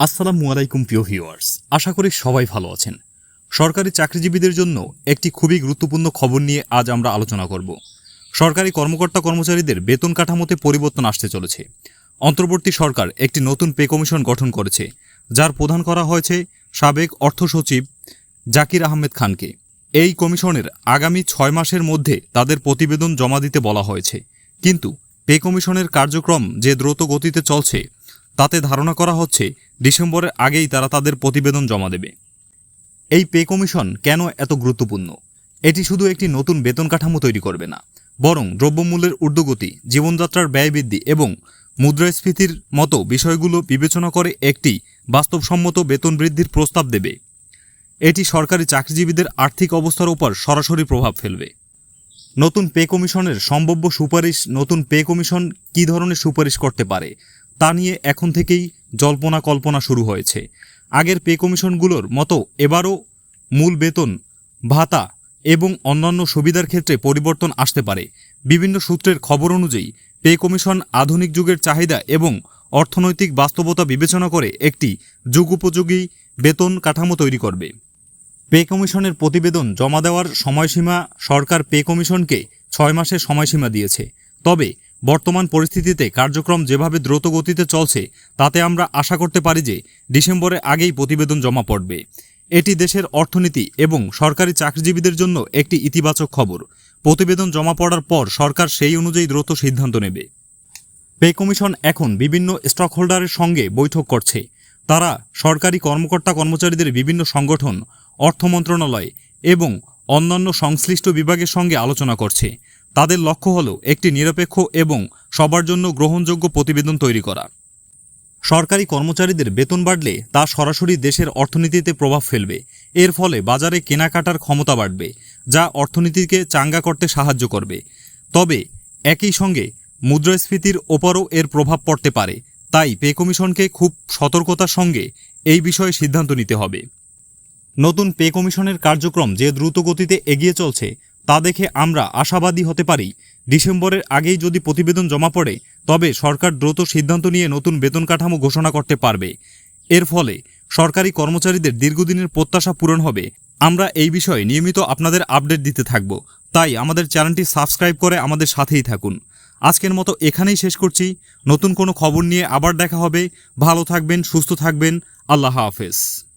আসসালামু আলাইকুম, প্রিয় ভিউয়ার্স। আশা করি সবাই ভালো আছেন। সরকারি চাকরিজীবীদের জন্য একটি খুবই গুরুত্বপূর্ণ খবর নিয়ে আজ আমরা আলোচনা করব। সরকারি কর্মকর্তা কর্মচারীদের বেতন কাঠামোতে পরিবর্তন আসতে চলেছে। অন্তর্বর্তী সরকার একটি নতুন পে কমিশন গঠন করেছে, যার প্রধান করা হয়েছে সাবেক অর্থ সচিব জাকির আহমেদ খানকে। এই কমিশনের আগামী ছয় মাসের মধ্যে তাদের প্রতিবেদন জমা দিতে বলা হয়েছে। কিন্তু পে কমিশনের কার্যক্রম যে দ্রুত গতিতে চলছে তাতে ধারণা করা হচ্ছে ডিসেম্বরের আগেই তারা তাদের প্রতিবেদন জমা দেবে। এই পে কমিশন কেন এত গুরুত্বপূর্ণ? এটি শুধু একটি নতুন বেতন কাঠামো তৈরি করবে না, বরং দ্রব্যমূল্যের ঊর্ধ্বগতি, জীবনযাত্রার ব্যয় বৃদ্ধি এবং মুদ্রাস্ফীতির মতো বিষয়গুলো বিবেচনা করে একটি বাস্তবসম্মত বেতন বৃদ্ধির প্রস্তাব দেবে। এটি সরকারি চাকরিজীবীদের আর্থিক অবস্থার উপর সরাসরি প্রভাব ফেলবে। নতুন পে কমিশনের সম্ভাব্য সুপারিশ, নতুন পে কমিশন কী ধরনের সুপারিশ করতে পারে তা নিয়ে এখন থেকেই জল্পনা কল্পনা শুরু হয়েছে। আগের পে কমিশনগুলোর মতো এবারও মূল বেতন, ভাতা এবং অন্যান্য সুবিধার ক্ষেত্রে পরিবর্তন আসতে পারে। বিভিন্ন সূত্রের খবর অনুযায়ী, পে কমিশন আধুনিক যুগের চাহিদা এবং অর্থনৈতিক বাস্তবতা বিবেচনা করে একটি যুগোপযোগী বেতন কাঠামো তৈরি করবে। পে কমিশনের প্রতিবেদন জমা দেওয়ার সময়সীমা সরকার পে কমিশনকে ছয় মাসের সময়সীমা দিয়েছে। তবে বর্তমান পরিস্থিতিতে কার্যক্রম যেভাবে দ্রুত গতিতে চলছে, তাতে আমরা আশা করতে পারি যে ডিসেম্বরের আগেই প্রতিবেদন জমা পড়বে। এটি দেশের অর্থনীতি এবং সরকারি চাকরিজীবীদের জন্য একটি ইতিবাচক খবর। প্রতিবেদন জমা পড়ার পর সরকার সেই অনুযায়ী দ্রুত সিদ্ধান্ত নেবে। পে কমিশন এখন বিভিন্ন স্টক হোল্ডারের সঙ্গে বৈঠক করছে। তারা সরকারি কর্মকর্তা কর্মচারীদের বিভিন্ন সংগঠন, অর্থ মন্ত্রণালয় এবং অন্যান্য সংশ্লিষ্ট বিভাগের সঙ্গে আলোচনা করছে। তাদের লক্ষ্য হল একটি নিরপেক্ষ এবং সবার জন্য গ্রহণযোগ্য প্রতিবেদন তৈরি করা। সরকারি কর্মচারীদের বেতন বাড়লে তা সরাসরি দেশের অর্থনীতিতে প্রভাব ফেলবে। এর ফলে বাজারে কেনাকাটার ক্ষমতা বাড়বে, যা অর্থনীতিকে চাঙ্গা করতে সাহায্য করবে। তবে একই সঙ্গে মুদ্রাস্ফীতির ওপরও এর প্রভাব পড়তে পারে, তাই পে কমিশনকে খুব সতর্কতার সঙ্গে এই বিষয়ে সিদ্ধান্ত নিতে হবে। নতুন পে কমিশনের কার্যক্রম যে দ্রুত গতিতে এগিয়ে চলছে তা দেখে আমরা আশাবাদী হতে পারি। ডিসেম্বরের আগেই যদি প্রতিবেদন জমা পড়ে, তবে সরকার দ্রুত সিদ্ধান্ত নিয়ে নতুন বেতন কাঠামো ঘোষণা করতে পারবে। এর ফলে সরকারি কর্মচারীদের দীর্ঘদিনের প্রত্যাশা পূরণ হবে। আমরা এই বিষয়ে নিয়মিত আপনাদের আপডেট দিতে থাকব। তাই আমাদের চ্যানেলটি সাবস্ক্রাইব করে আমাদের সাথেই থাকুন। আজকের মতো এখানেই শেষ করছি। নতুন কোনো খবর নিয়ে আবার দেখা হবে। ভালো থাকবেন, সুস্থ থাকবেন। আল্লাহ হাফেজ।